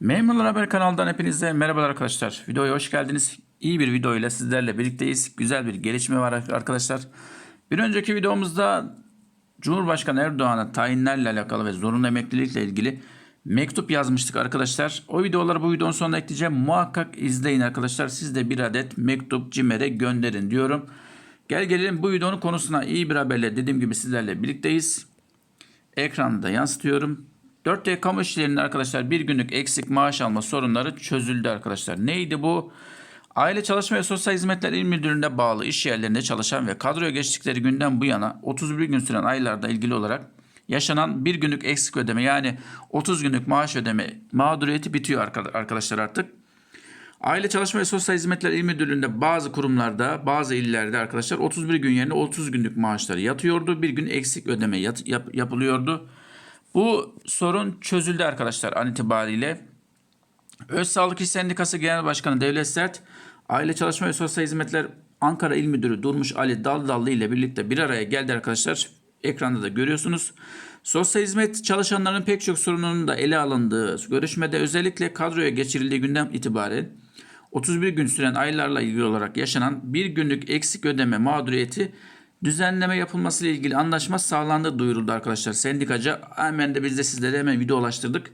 Memurlar Haber kanalından hepinize merhabalar arkadaşlar. Videoya hoş geldiniz. İyi bir video ile sizlerle birlikteyiz. Güzel bir gelişme var arkadaşlar. Bir önceki videomuzda Cumhurbaşkanı Erdoğan'a tayinlerle alakalı ve zorunlu emeklilikle ilgili mektup yazmıştık arkadaşlar. O videoları bu videonun sonuna ekleyeceğim. Muhakkak izleyin arkadaşlar. Siz de bir adet mektup CİMER'e gönderin diyorum. Gel gelelim bu videonun konusuna iyi bir haberle dediğim gibi sizlerle birlikteyiz. Ekranda yansıtıyorum. 4D kamu işçilerinin arkadaşlar bir günlük eksik maaş alma sorunları çözüldü arkadaşlar. Neydi bu? Aile Çalışma ve Sosyal Hizmetler İl Müdürlüğü'ne bağlı iş yerlerinde çalışan ve kadroya geçtikleri günden bu yana 31 gün süren aylarda ilgili olarak yaşanan bir günlük eksik ödeme yani 30 günlük maaş ödeme mağduriyeti bitiyor arkadaşlar artık. Aile Çalışma ve Sosyal Hizmetler İl Müdürlüğü'nde bazı kurumlarda, bazı illerde arkadaşlar 31 gün yerine 30 günlük maaşları yatıyordu. Bir gün eksik ödeme yat, yap, yapılıyordu. Bu sorun çözüldü arkadaşlar an itibariyle. Öz Sağlık İş Sendikası Genel Başkanı Devlet Sert, Aile Çalışma ve Sosyal Hizmetler Ankara İl Müdürü Durmuş Ali Daldallı ile birlikte bir araya geldi arkadaşlar. Ekranda da görüyorsunuz. Sosyal hizmet çalışanların pek çok sorununun da ele alındığı görüşmede özellikle kadroya geçirildiği günden itibaren 31 gün süren aylarla ilgili olarak yaşanan bir günlük eksik ödeme mağduriyeti düzenleme yapılması ile ilgili anlaşma sağlandı duyuruldu arkadaşlar. Sendikacı hemen de biz de sizlere hemen video ulaştırdık.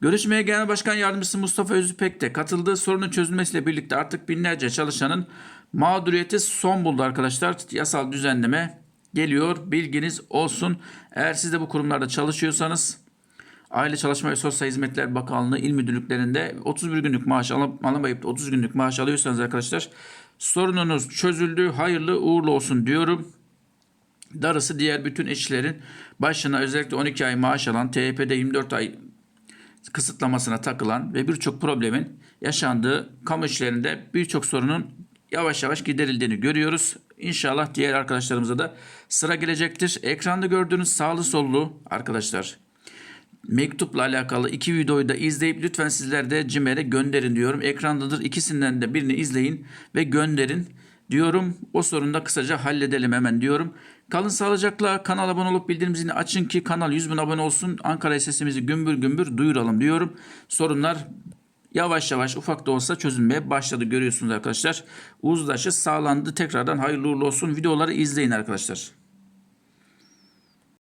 Görüşmeye Genel Başkan Yardımcısı Mustafa Özüpek de katıldığı sorunun çözülmesiyle birlikte artık binlerce çalışanın mağduriyeti son buldu arkadaşlar. Yasal düzenleme geliyor. Bilginiz olsun. Eğer siz de bu kurumlarda çalışıyorsanız Aile Çalışma ve Sosyal Hizmetler Bakanlığı il müdürlüklerinde 31 günlük maaş alamayıp da 30 günlük maaş alıyorsanız arkadaşlar sorununuz çözüldü. Hayırlı uğurlu olsun diyorum. Darısı diğer bütün işçilerin başına özellikle 12 ay maaş alan, TYP'de 24 ay kısıtlamasına takılan ve birçok problemin yaşandığı kamu işlerinde birçok sorunun yavaş yavaş giderildiğini görüyoruz. İnşallah diğer arkadaşlarımıza da sıra gelecektir. Ekranda gördüğünüz sağlı sollu arkadaşlar mektupla alakalı iki videoyu da izleyip lütfen sizler de CİMER'e gönderin diyorum. Ekrandadır ikisinden de birini izleyin ve gönderin diyorum. O sorunu da kısaca halledelim hemen diyorum. Kalın sağlıcakla kanala abone olup bildirim zilini açın ki kanal 100 bin abone olsun. Ankara sesimizi gümbür gümbür duyuralım diyorum. Sorunlar yavaş yavaş ufak da olsa çözülmeye başladı görüyorsunuz arkadaşlar. Uzlaşı sağlandı. Tekrardan hayırlı uğurlu olsun. Videoları izleyin arkadaşlar.